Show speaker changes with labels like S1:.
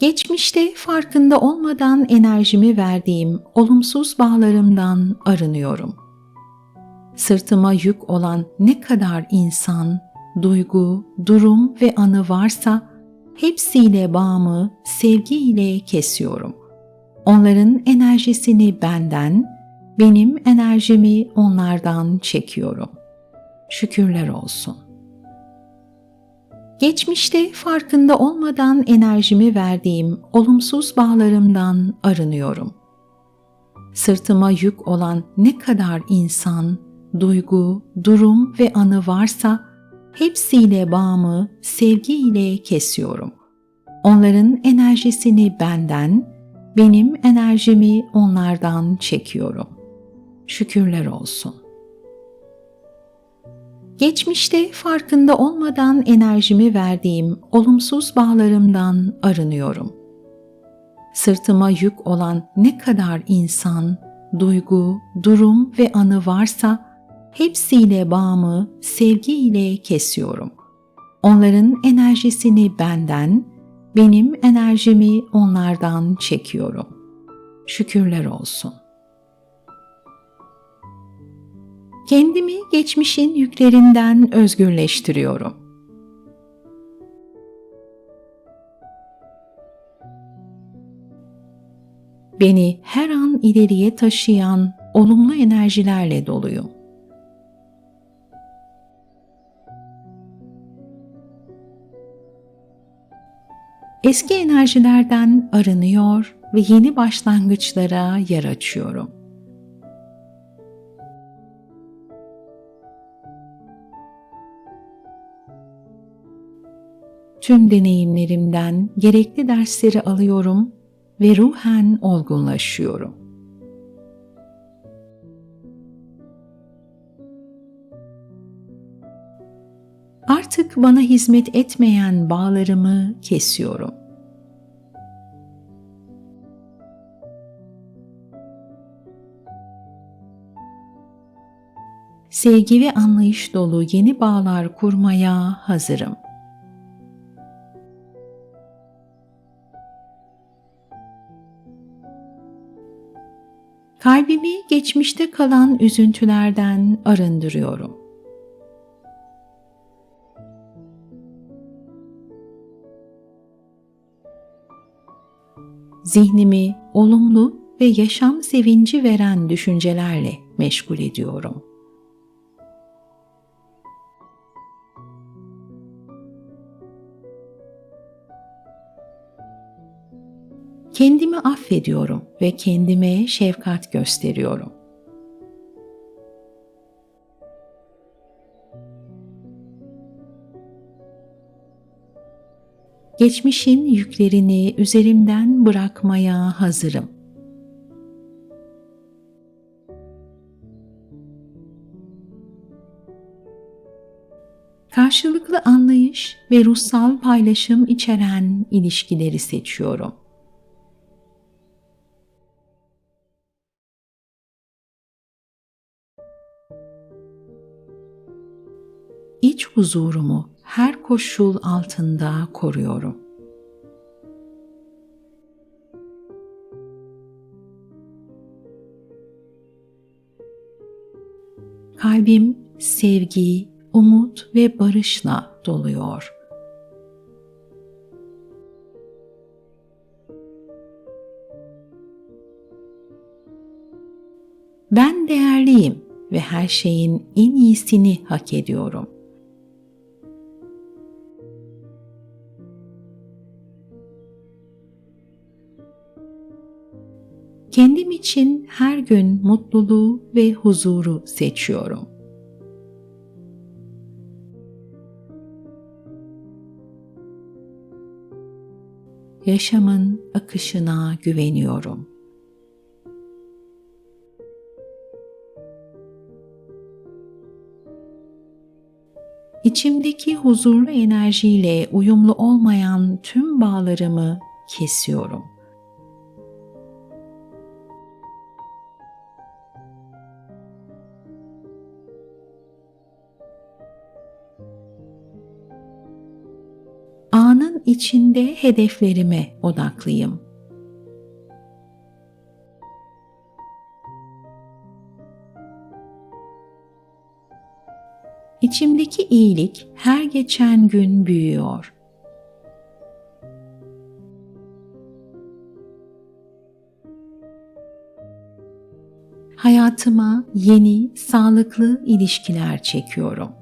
S1: Geçmişte farkında olmadan enerjimi verdiğim olumsuz bağlarımdan arınıyorum. Sırtıma yük olan ne kadar insan, duygu, durum ve anı varsa hepsiyle bağımı sevgiyle kesiyorum. Onların enerjisini benden, benim enerjimi onlardan çekiyorum. Şükürler olsun. Geçmişte farkında olmadan enerjimi verdiğim olumsuz bağlarımdan arınıyorum. Sırtıma yük olan ne kadar insan, duygu, durum ve anı varsa hepsiyle bağımı sevgiyle kesiyorum. Onların enerjisini benden, benim enerjimi onlardan çekiyorum. Şükürler olsun. Geçmişte farkında olmadan enerjimi verdiğim olumsuz bağlarımdan arınıyorum. Sırtıma yük olan ne kadar insan, duygu, durum ve anı varsa hepsiyle bağımı sevgiyle kesiyorum. Onların enerjisini benden, benim enerjimi onlardan çekiyorum. Şükürler olsun. Kendimi geçmişin yüklerinden özgürleştiriyorum. Beni her an ileriye taşıyan olumlu enerjilerle doluyum. Eski enerjilerden arınıyor ve yeni başlangıçlara yer açıyorum. Tüm deneyimlerimden gerekli dersleri alıyorum ve ruhen olgunlaşıyorum. Artık bana hizmet etmeyen bağlarımı kesiyorum. Sevgi ve anlayış dolu yeni bağlar kurmaya hazırım. Kalbimi geçmişte kalan üzüntülerden arındırıyorum. Zihnimi olumlu ve yaşam sevinci veren düşüncelerle meşgul ediyorum. Kendimi affediyorum ve kendime şefkat gösteriyorum. Geçmişin yüklerini üzerimden bırakmaya hazırım. Karşılıklı anlayış ve ruhsal paylaşım içeren ilişkileri seçiyorum. İç huzurumu her koşul altında koruyorum. Kalbim sevgi, umut ve barışla doluyor. Ben değerliyim ve her şeyin en iyisini hak ediyorum. Kendim için her gün mutluluğu ve huzuru seçiyorum. Yaşamın akışına güveniyorum. İçimdeki huzurlu enerjiyle uyumlu olmayan tüm bağlarımı kesiyorum. içinde hedeflerime odaklıyım. İçimdeki iyilik her geçen gün büyüyor. Hayatıma yeni, sağlıklı ilişkiler çekiyorum.